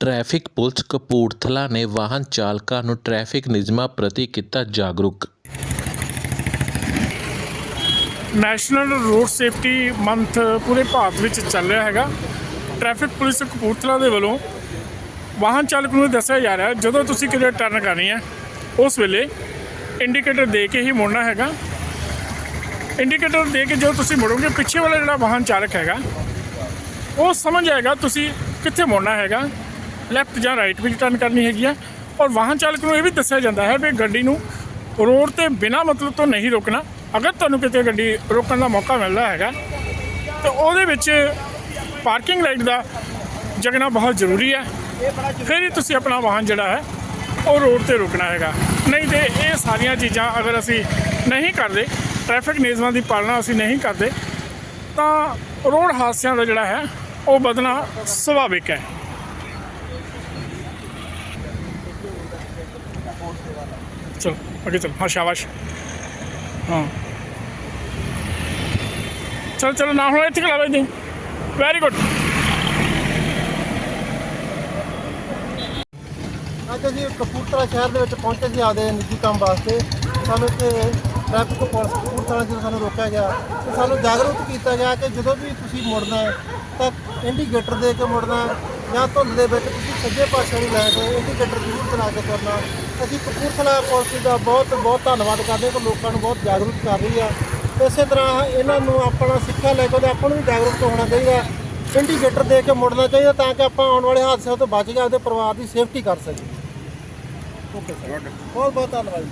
Traffic police Kapurthala ਨੇ ਵਾਹਨ ਚਾਲਕਾਂ ਨੂੰ ਟ੍ਰੈਫਿਕ ਨਿਯਮਾਂ ਪ੍ਰਤੀ ਕੀਤਾ ਜਾਗਰੂਕ। ਨੈਸ਼ਨਲ ਰੋਡ ਸੇਫਟੀ ਮੰਥ ਪੂਰੇ ਭਾਰਤ ਵਿੱਚ ਚੱਲ ਰਿਹਾ ਹੈਗਾ। ਟ੍ਰੈਫਿਕ ਪੁਲਿਸ ਕਪੂਰਥਲਾ ਦੇ ਵੱਲੋਂ ਵਾਹਨ ਚਾਲਕ ਨੂੰ ਦੱਸਿਆ ਜਾ ਰਿਹਾ, ਜਦੋਂ ਤੁਸੀਂ ਕਿਤੇ ਟਰਨ ਕਰਨੀ ਹੈ, ਉਸ ਵੇਲੇ ਇੰਡੀਕੇਟਰ ਦੇ ਕੇ ਹੀ ਮੁੜਨਾ ਹੈਗਾ। ਇੰਡੀਕੇਟਰ ਦੇ ਕੇ ਜਦੋਂ ਤੁਸੀਂ ਮੁੜੋਗੇ, ਪਿੱਛੇ ਵਾਲਾ ਜਿਹੜਾ ਵਾਹਨ ਚਾਲਕ ਹੈਗਾ, ਉਹ ਸਮਝ ਆਏਗਾ ਤੁਸੀਂ ਕਿੱਥੇ ਮੁੜਨਾ ਹੈਗਾ। ਲੈਫਟ ਜਾਂ ਰਾਈਟ ਵਿੱਚ ਟਰਨ ਕਰਨੀ ਹੈਗੀ ਆ। ਔਰ ਵਾਹਨ ਚਾਲਕ ਨੂੰ ਇਹ ਵੀ ਦੱਸਿਆ ਜਾਂਦਾ ਹੈ ਵੀ ਗੱਡੀ ਨੂੰ ਰੋਡ ਤੇ ਬਿਨਾਂ ਮਤਲਬ ਤੋਂ ਨਹੀਂ ਰੋਕਣਾ। ਅਗਰ ਤੁਹਾਨੂੰ ਕਿਤੇ ਗੱਡੀ ਰੋਕਣ ਦਾ ਮੌਕਾ ਮਿਲਦਾ ਹੈਗਾ, ਤਾਂ ਉਹਦੇ ਵਿੱਚ ਪਾਰਕਿੰਗ ਲਾਈਟ ਦਾ ਜਗਣਾ ਬਹੁਤ ਜ਼ਰੂਰੀ ਹੈ। ਫਿਰ ਹੀ ਤੁਸੀਂ ਆਪਣਾ ਵਾਹਨ ਜਿਹੜਾ ਹੈ, ਉਹ ਰੋਡ ਤੇ ਰੋਕਣਾ ਹੈਗਾ। ਨਹੀਂ ਤੇ ਇਹ ਸਾਰੀਆਂ ਚੀਜ਼ਾਂ ਅਗਰ ਅਸੀਂ ਨਹੀਂ ਕਰਦੇ ਟ੍ਰੈਫਿਕ ਨਿਯਮਾਂ ਦੀ ਪਾਲਣਾ ਅਸੀਂ ਨਹੀਂ ਕਰਦੇ, ਤਾਂ ਰੋਡ ਹਾਦਸਿਆਂ ਦਾ ਜਿਹੜਾ ਹੈ, ਉਹ ਵਧਣਾ ਸੁਭਾਵਿਕ ਹੈ। ਚਲੋ ਅੱਗੇ ਚਲੋ ਹਾਂ ਸ਼ਾਬਾਸ਼ ਹਾਂ ਚਲ ਚਲ ਨਾ ਹੁਣ ਇੱਥੇ ਖਲਾ ਜੀ ਵੈਰੀ ਗੁੱਡ ਅੱਜ ਅਸੀਂ ਕਪੂਰਥਲਾ ਸ਼ਹਿਰ ਦੇ ਵਿੱਚ ਪਹੁੰਚੇ ਸੀ ਆਪਦੇ ਨਿੱਜੀ ਕੰਮ ਵਾਸਤੇ ਸਾਨੂੰ ਇੱਥੇ ਟ੍ਰੈਫਿਕ ਪੁਲਿਸ ਕਪੂਰਥਲਾ ਜਦੋਂ ਸਾਨੂੰ ਰੋਕਿਆ ਗਿਆ ਤੇ ਸਾਨੂੰ ਜਾਗਰੂਕ ਕੀਤਾ ਗਿਆ ਕਿ ਜਦੋਂ ਵੀ ਤੁਸੀਂ ਮੁੜਨਾ ਹੈ ਤਾਂ ਇੰਡੀਕੇਟਰ ਦੇ ਕੇ ਮੁੜਨਾ ਜਾਂ ਧੁੰਦ ਦੇ ਵਿੱਚ ਤੁਸੀਂ ਸੱਜੇ ਪਾਸੇ ਨੂੰ ਲੈ ਕੇ ਇੰਡੀਕੇਟਰ ਜ਼ਰੂਰ ਚਲਾ ਕੇ ਤੁਰਨਾ। ਅਸੀਂ ਕਪੂਰਥਲਾ ਪੁਲਿਸ ਦਾ ਬਹੁਤ ਬਹੁਤ ਧੰਨਵਾਦ ਕਰਦੇ ਹਾਂ ਕਿ ਲੋਕਾਂ ਨੂੰ ਬਹੁਤ ਜਾਗਰੂਕ ਕਰ ਰਹੀ ਆ। ਇਸੇ ਤਰ੍ਹਾਂ ਇਹਨਾਂ ਨੂੰ ਆਪਣਾ ਸਿੱਖਿਆ ਲੈ ਕੇ ਆਪਾਂ ਨੂੰ ਵੀ ਜਾਗਰੂਕ ਹੋਣਾ ਚਾਹੀਦਾ ਇੰਡੀਕੇਟਰ ਦੇ ਕੇ ਮੁੜਨਾ ਚਾਹੀਦਾ ਤਾਂ ਕਿ ਆਪਾਂ ਆਉਣ ਵਾਲੇ ਹਾਦਸਿਆਂ ਤੋਂ ਬਚ ਕੇ ਆਪਦੇ ਪਰਿਵਾਰ ਦੀ ਸੇਫਟੀ ਕਰ ਸਕੀਏ। ਓਕੇ ਸਰ ਬਹੁਤ ਬਹੁਤ ਧੰਨਵਾਦ